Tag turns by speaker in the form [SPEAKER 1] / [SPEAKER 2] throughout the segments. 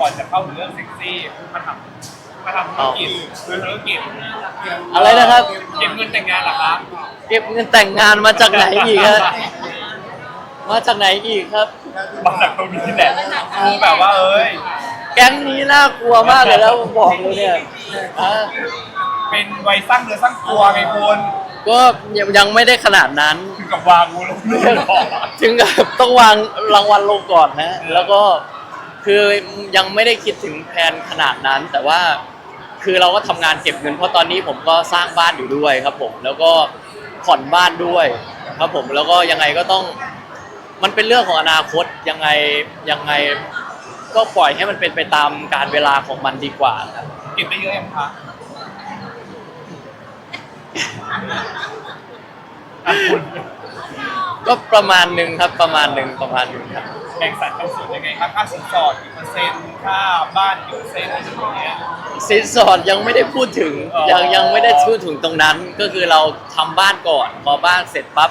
[SPEAKER 1] ก่อนจะเข้าถึงเรื่องเซ็กซี่คือมาทำมาทำธุรกิจคือธุรกิจ
[SPEAKER 2] อะไรนะครับ
[SPEAKER 1] เก็บเงินแต่งงานเหรอครับ
[SPEAKER 2] เก็บเงินแต่งงานมาจากไหนอีกครับมาจากไหนอีกครับ
[SPEAKER 1] มาจากตรงนี้แหละคือแบบว่าเอ้ย
[SPEAKER 2] แก๊งนี้น่ากลัวมากเลยแล้วผมบอกเลยเนี่ยอะ
[SPEAKER 1] เป็นวัยสร้างเนื้อสร้างตัวไงคุณ
[SPEAKER 2] ก็ยังยังไม่ได้ขนาดนั้น
[SPEAKER 1] ถึงกับวางงูลงเลยเหรอ
[SPEAKER 2] ถึงกับต้องวางรางวัลลงก่อนนะ แล้วก็ คือยังไม่ได้คิดถึงแผนขนาดนั้น แต่ว่าคือเราก็ทำงานเก็บเงินเพราะตอนนี้ผมก็สร้างบ้านอยู่ด้วยครับ ผมแล้วก็ผ่อนบ้านด้วยครับ ผมแล้วก็ยังไงก็ต้อง มันเป็นเรื่องของอนาคตยังไงยังไงก็ปล่อยให้มันเป็นไปตามการเวลาของมันดีกว่าครับ
[SPEAKER 1] เก็บได้เยอะยังคะอะคุณ
[SPEAKER 2] ก็ประมาณหนึ่งครับประมาณหนึ่งประมาณหนึ่งครับ
[SPEAKER 1] แบ่งสัดเป็นส่วนยังไงครับ ค่าสินสอดกี่เปอร์เซ็นต์ ค่าบ้านกี่เปอร์เซ็นต์อะไรอย่างเงี้ย
[SPEAKER 2] สินสอดยังไม่ได้พูดถึง
[SPEAKER 1] อ๋อ
[SPEAKER 2] ยังยังไม่ได้พูดถึงตรงนั้น ก็คือเราทำบ้านก่อนพอบ้านเสร็จปั๊บ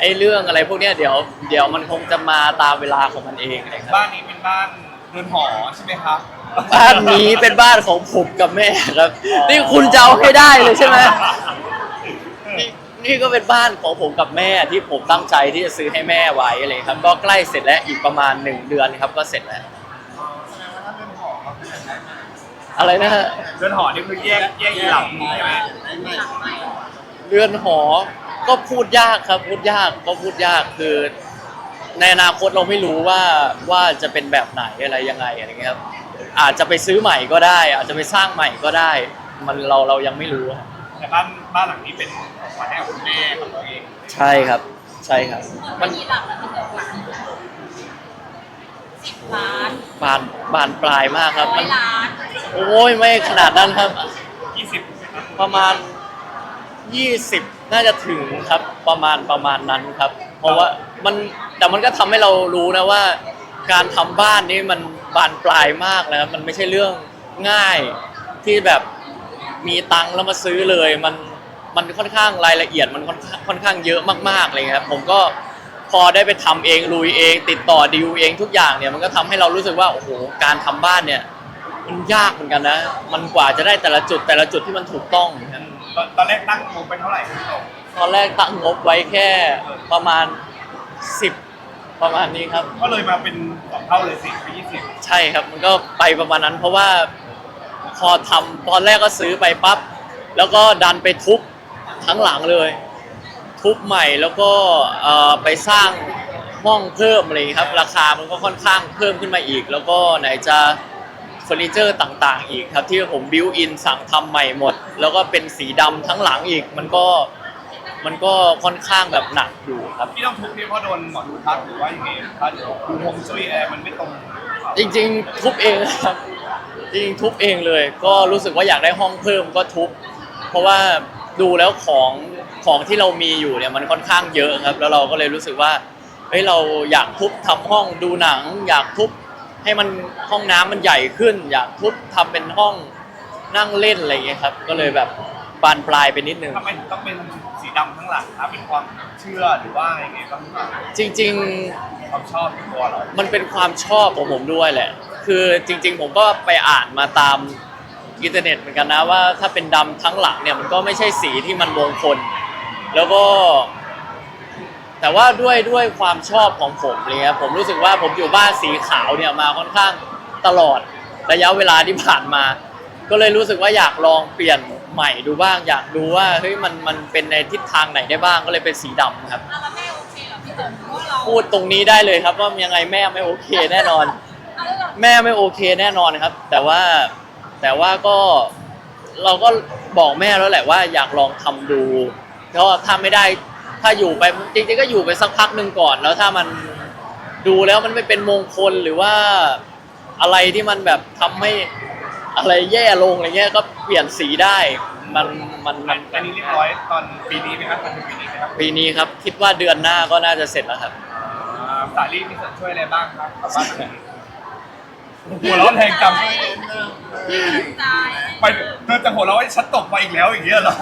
[SPEAKER 2] ไอ้เรื่องอะไรพวกเนี้ยเดี๋ยวเดี๋ยวมันคงจะมาตามเวลาของมันเองนะครับ
[SPEAKER 1] บ้านนี้เป็นบ้านเรือนหอใช่ไหมครับ
[SPEAKER 2] บ้านนี้เป็นบ้านของผมกับแม่ครับ นี่คุณจะเอาให้ได้เลยใช่ไหม นี่นี่ก็เป็นบ้านของผมกับแม่ที่ผมตั้งใจที่จะซื้อให้แม่ไว้อะไรครับ ก็ใกล้เสร็จแล้วอีกประมาณหนึ่งเดือนครับก็เสร็จแล้วอะไรนะฮะ
[SPEAKER 1] เรือนหอนี่คือแยกแยกอีหลังใช่ไหม
[SPEAKER 2] เรือนหอ ก็พูดยากครับ พูดยากก็พูดยากคือ ในอนาคตเราไม่รู้ว่าว่าจะเป็นแบบไหนอะไรยังไงอะไรเงี้ยครับอาจจะไปซื้อใหม่ก็ได้ อาจจะไปสร้างใหม่ก็ได้ มันเราเรายังไม่รู้ครับ
[SPEAKER 1] แต่บ้านบ้านหลังนี้เป็นของขวัญให้กับคุณแม่ของตัวเอง
[SPEAKER 2] ใช่ครับ ใช่ครับ
[SPEAKER 3] มันกี่หลักแล้วมันเกิดหลักสิบล้าน
[SPEAKER 2] บานบานปลายมากครับ
[SPEAKER 3] ร้อ
[SPEAKER 2] มัน
[SPEAKER 3] ยล้าน
[SPEAKER 2] โอ้ยไม่ขนาดนั้นครับ
[SPEAKER 1] ยี่สิบ
[SPEAKER 2] ประมาณ 20 น่าจะถึงครับประมาณประมาณนั้นครับ เพราะว่ามันแต่มันก็ทำให้เรารู้นะว่า การทำบ้านนี่มันบานปลายมากนะครับมันไม่ใช่เรื่องง่ายที่แบบ มีตังค์แล้วมาซื้อเลย มันมันค่อนข้างรายละเอียดมันค่อนข้างค่อนข้างเยอะมากๆเลยครับผมก็พอได้ไปทำเองลุยเอง ติดต่อดีลเองทุกอย่างเนี่ยมันก็ทำให้เรารู้สึกว่าโอ้โหการทำบ้านเนี่ยมันยากเหมือนกันนะ มันกว่าจะได้แต่ละจุดแต่ละจุดที่มันถูกต้องครับ
[SPEAKER 1] ตอนตอนแรกตั้งงบไปเท่าไหร่คุณโต
[SPEAKER 2] ตอนแรกตั้งงบไว้แค่ประมาณ 10 ประมาณนี้ครับ
[SPEAKER 1] ก็เลยมาเป็นสองเท่าเลยสิเป็นยี่สิบ
[SPEAKER 2] ใช่ครับมันก็ไปประมาณนั้นเพราะว่า พอทำตอนแรกก็ซื้อไปปั๊บแล้วก็ดันไปทุบทั้งหลังเลย ทุบใหม่แล้วก็เอ่อไปสร้างห้องเพิ่มอะไรอย่างนี้ครับ ราคามันก็ค่อนข้างเพิ่มขึ้นมาอีก แล้วก็ไหนจะเฟอร์นิเจอร์ต่างๆ อีกครับ ที่ผมบิวอินสั่งทำใหม่หมด แล้วก็เป็นสีดำทั้งหลังอีกมันก็มันก็ค่อนข้างแบบหนักอยู่ครับ
[SPEAKER 1] ที่ต้องทุบนี่เพราะโดนหมอดูทักหรือว่ายังไงทักดูฮวงจุ้ยอะไรมันไม่ตรง
[SPEAKER 2] จริง ๆ ทุบเองครับ จริงๆทุบเองเลย ก็รู้สึกว่าอยากได้ห้องเพิ่มก็ทุบ เพราะว่าดูแล้วของของที่เรามีอยู่เนี่ยมันค่อนข้างเยอะครับ แล้วเราก็เลยรู้สึกว่าเฮ้ยเราอยากทุบทำห้องดูหนัง อยากทุบให้มันห้องน้ำมันใหญ่ขึ้น อยากทุบทำเป็นห้องนั่งเล่นอะไรอย่างเงี้ยครับ ก็เลยแบบบานปลายไปนิดนึง
[SPEAKER 1] ทำไมถึงต้องเป็นสีดำทั้งหลังครับเป็นความเชื่อหรือว่ายังไงบ้างครับ
[SPEAKER 2] จริง ๆ
[SPEAKER 1] ความชอบในตัวเรา
[SPEAKER 2] มันเป็นความชอบของผมด้วยแหละ คือจริง ๆ ผมก็ไปอ่านมาตามอินเทอร์เน็ตเหมือนกันนะว่าถ้าเป็นดำทั้งหลังเนี่ยมันก็ไม่ใช่สีที่มันมงคล แล้วก็ แต่ว่าด้วยด้วยความชอบของผมเลยครับผมรู้สึกว่าผมอยู่บ้านสีขาวเนี่ยมาค่อนข้างตลอดระยะเวลาที่ผ่านมา ก็เลยรู้สึกว่าอยากลองเปลี่ยนใหม่ดูบ้าง อยากดูว่าเฮ้ยมันมันเป็นในทิศทางไหนได้บ้างก็เลยเป็นสีดำครับ
[SPEAKER 3] อะแล้วแม่โอเคเหรอพี่จุ๋มเพราะว่าเรา
[SPEAKER 2] พูดตรงนี้ได้เลยครับว่ายังไงแม่ไม่โอเคแน่นอน
[SPEAKER 3] อะ แล้วเรา
[SPEAKER 2] แม่ไม่โอเคแน่นอนครับ แต่ว่าแต่ว่าก็เราก็บอกแม่แล้วแหละว่าอยากลองทำดูก็ถ้าไม่ได้ถ้าอยู่ไปจริงๆก็อยู่ไปสักพักหนึ่งก่อน แล้วถ้ามันดูแล้วมันไม่เป็นมงคลหรือว่าอะไรที่มันแบบทำให้อะไรแย่ลงอะไรเงี้ยก็เปลี่ยนสีได้ มันมันมัน
[SPEAKER 1] อันนี้เรียบร้อยตอนปีนี้ไหมครับตอนปีนี้ไหมครับ
[SPEAKER 2] ปีนี้ครับ คิดว่าเดือนหน้าก็น่าจะเสร็จแล้วครับ
[SPEAKER 1] อ่าสาลี่มีส่วนช่วยอะไรบ้างครับกับบ้าน หลังนี้หัวเราะแรงจัง
[SPEAKER 3] ตาย
[SPEAKER 1] ไปเธอจะหัวเราะให้ฉันตกไปอีกแล้วอย่างเงี้ยเหรอ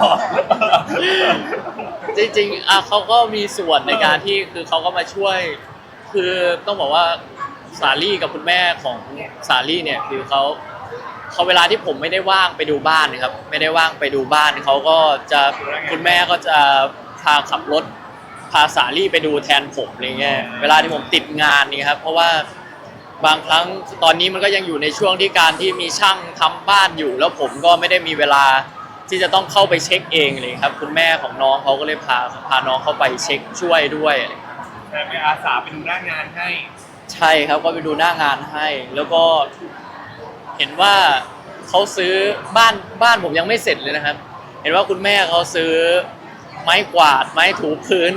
[SPEAKER 2] จริงๆอะเขาก็มีส่วนในการที่คือเขาก็มาช่วย คือต้องบอกว่าสาลี่กับคุณแม่ของสาลี่เนี่ยคือเขาเขาเวลาที่ผมไม่ได้ว่างไปดูบ้านนะครับ ไม่ได้ว่างไปดูบ้านเขาก็จะคุณแม่ก็จะพาขับรถพาสาลี่ไปดูแทนผมอะไรเงี้ยเวลาที่ผมติดงานนี่ครับเพราะว่า บางครั้งตอนนี้มันก็ยังอยู่ในช่วงที่การที่มีช่างทำบ้านอยู่ แล้วผมก็ไม่ได้มีเวลาที่จะต้องเข้าไปเช็คเองเลยครับ คุณแม่ของน้องเขาก็เลยพาพาน้องเข้าไปเช็คช่วยด้วยอะไรเงี้ย
[SPEAKER 1] แต่ไปอาสาไปดูหน้างานให้
[SPEAKER 2] ใช่ครับก็ไปดูหน้างานให้ แล้วก็เห็นว่าเขาซื้อบ้านบ้านผมยังไม่เสร็จเลยนะครับ เห็นว่าคุณแม่เขาซื้อไม้กวาดไม้ถูพื้น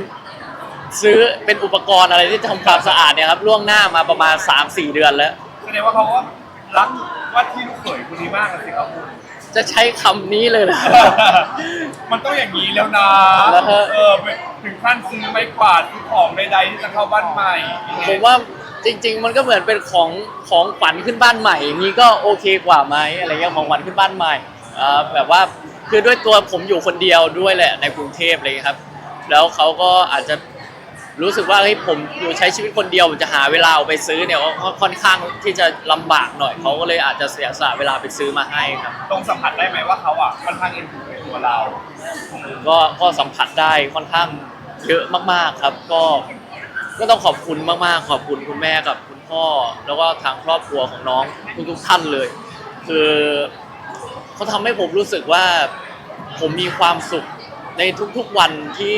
[SPEAKER 2] ซื้อเป็นอุปกรณ์อะไรที่ทำความสะอาดเนี่ยครับล่วงหน้ามาประมาณ 3-4 เดือนแล้ว
[SPEAKER 1] แสดงว่าเขาก็รักว่าที่ลูกเขยคนนี้มากเลยสิครับคุณ
[SPEAKER 2] จะใช้คำนี้เลยเหรอ
[SPEAKER 1] มันต้องอย่างนี้แล้วนะ
[SPEAKER 2] แล้วฮะ
[SPEAKER 1] เออถึงขั้นซื้อไม้กวาดซื้อของใดๆที่จะเข้าบ้านใหม่
[SPEAKER 2] ผมว่าจริง ๆ มันก็เหมือนเป็นของของขวัญขึ้นบ้านใหม่อย่างนี้ก็โอเคกว่าไหมอะไรเงี้ยของขวัญขึ้นบ้านใหม่อ่าแบบว่าคือด้วยตัวผมอยู่คนเดียวด้วยแหละในกรุงเทพอะไรเลยครับ แล้วเขาก็อาจจะ รู้สึกว่าเฮ้ยผมอยู่ใช้ชีวิตคนเดียวผมจะหาเวลาเอาไปซื้อเนี่ยก็ค่อนข้างที่จะลำบากหน่อยเขาก็เลยอาจจะเสียสละเวลาไปซื้อมาให้ครับ
[SPEAKER 1] ตรงสัมผัสได้ไหมว่าเขาอะค่อนข้างเอ็นดูในตัวเรา
[SPEAKER 2] ก็ก็สัมผัสได้ค่อนข้างเยอะมากๆครับ ก็ก็ต้องขอบคุณมากๆ ขอบคุณคุณแม่กับคุณพ่อ แล้วก็ทางครอบครัวของน้องทุกๆท่านเลย คือเขาทำให้ผมรู้สึกว่า ผมมีความสุขในทุกๆวันที่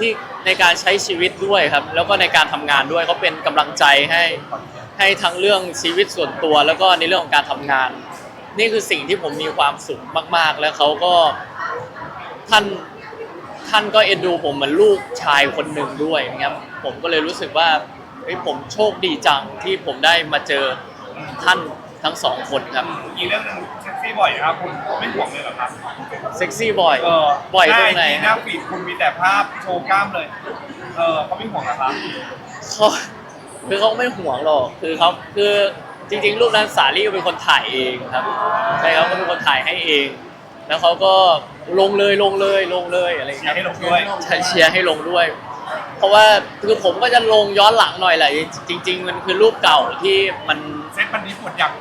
[SPEAKER 2] ที่ในการใช้ชีวิตด้วยครับ แล้วก็ในการทำงานด้วยเขาเป็นกำลังใจให้ให้ทั้งเรื่องชีวิตส่วนตัว แล้วก็ในเรื่องของการทำงาน นี่คือสิ่งที่ผมมีความสุขมาก ๆ แล้วเขาก็ท่านท่านก็เอ็นดูผมเหมือนลูกชายคนหนึ่งด้วยนะครับผมก็เลยรู้สึกว่าเฮ้ยผมโชคดีจังที่ผมได้มาเจอท่านทั้งสองคนครับ
[SPEAKER 1] อีกเรื่องหนึงเซ็กซี่บ่อยนะครับคุณไม่ห่วงเลยเหรอครับ
[SPEAKER 2] เซ็กซี่บ่อย
[SPEAKER 1] เออ
[SPEAKER 2] บ่อยตรงไหน
[SPEAKER 1] หน้าฟีดคุณมีแต่ภาพโชว์กล้ามเลย เออเขาไม่ห่วงนะครับ
[SPEAKER 2] เขาคือเขาไม่ห่วงหรอก คือเขาคือจริง ๆ รูปนั้นสาลี่ก็เป็นคนถ่ายเองครับ ใช่ครับเขาเป็นคนถ่ายให้เอง แล้วเขาก็ลงเลยลงเลยลงเลยอะไรอย่าง
[SPEAKER 1] อยาก
[SPEAKER 2] เงี้ย
[SPEAKER 1] ให้ลงด้วย
[SPEAKER 2] ใช่เชียร์ให้ลงด้วย เพราะว่าคือผมก็จะลงย้อนหลังหน่อยแหละจริงๆ มันคือรูปเก่าที่มัน
[SPEAKER 1] เซ็ตมันนี้หมดอย่าง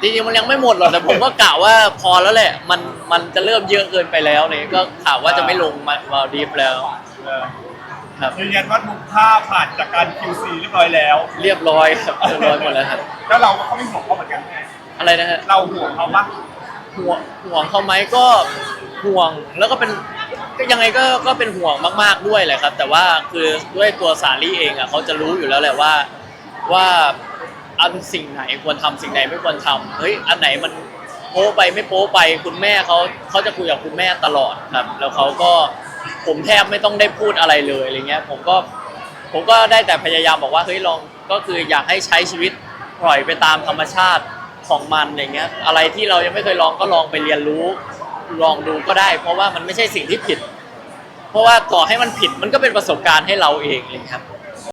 [SPEAKER 2] จริงๆมันยังไม่หมดหรอกแต่ผมก็กะว่าพอแล้วแหละ มันมันจะเริ่มเยอะเกินไปแล้วเนี่ยก็ข่าวว่าจะไม่ลงมามาดีฟแล้ว
[SPEAKER 1] เออ
[SPEAKER 2] ครับ
[SPEAKER 1] ยืนยันว่าทุกภาพผ่านจากการ QC เรียบร้อยแล้ว
[SPEAKER 2] เรียบร้อยครับเรียบร้อยหมดแล้วครับ
[SPEAKER 1] แล้วเราก็เขาไม่ห่วงเขาเหมือนกัน
[SPEAKER 2] อะไรนะฮะ
[SPEAKER 1] เราห่วงเขาปะ
[SPEAKER 2] ห่วงห่วงเขาไหมก็ห่วงแล้วก็เป็นก็ยังไงก็ก็เป็นห่วงมาก ๆด้วยแหละครับ แต่ว่าคือด้วยตัวสาลี่เองอะเขาจะรู้อยู่แล้วแหละว่าว่า อันสิ่งไหนควรทำสิ่งไหนไม่ควรทำเฮ้ยอันไหนมันโป๊ไปไม่โป๊ไปคุณแม่เขาเขาจะคุยกับคุณแม่ตลอดครับ แล้วเขาก็ผมแทบไม่ต้องได้พูดอะไรเลยอะไรเงี้ย ผมก็ผมก็ได้แต่พยายามบอกว่าเฮ้ยลองก็คืออยากให้ใช้ชีวิตปล่อยไปตามธรรมชาติของมันอย่างเงี้ย อะไรที่เรายังไม่เคยลองก็ลองไปเรียนรู้ ลองดูก็ได้ เพราะว่ามันไม่ใช่สิ่งที่ผิด เพราะว่าต่อให้มันผิดมันก็เป็นประสบการณ์ให้เราเองเลยครับ